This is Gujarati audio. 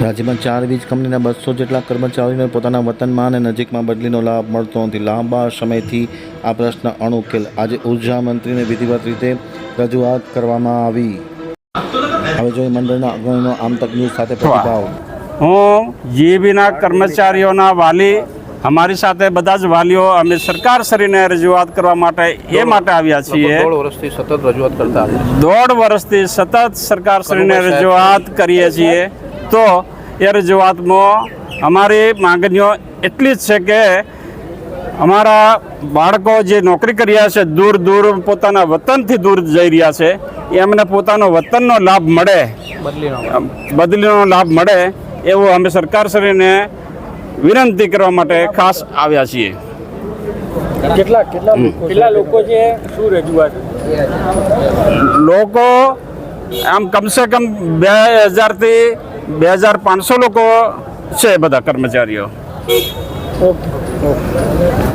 રાજ્યમાં ચાર વીજ કંપનીના બસો જેટલા કર્મચારીઓને પોતાના વતનમાં અને નજીકમાં બદલીનો લાભ મળતો નથી. લાંબા સમયથી આ પ્રશ્ન અણુકેલ. આજે ઊર્જા મંત્રીને વિધિવત રીતે રજૂઆત કરવામાં આવી. હવે જોઈએ મંડળના અગ્રણીનો આમતક ન્યૂઝ સાથે પ્રતિભાવ. હું જીબીના કર્મચારીઓના વાલી અમારી સાથે બધા જ વાલીઓ અમે સરકાર શ્રીને રજૂઆત કરવા માટે એ માટે આવ્યા છીએ. દોઢ વર્ષથી સતત રજૂઆત કરતા દોઢ વર્ષથી સતત સરકાર શ્રીને રજૂઆત કરીએ છીએ. તો એ રજૂઆતમાં અમારી માંગણીઓ એટલી જ છે કે અમારા બાળકો જે નોકરી કરી રહ્યા છે દૂર દૂર પોતાના વતનથી દૂર જઈ રહ્યા છે એમને પોતાનો વતનનો લાભ મળે. બદલીનો. લાભ મળે એવું અમે સરકારશ્રીને વિનંતી કરવા માટે ખાસ આવ્યા છીએ. કેટલા કેટલા કેટલા લોકો છે? શું રજૂઆત? લોકો આમ કમસે કમ બે હજારથી બે હજાર પાંચસો લોકો છે બધા કર્મચારીઓ. Okay okay.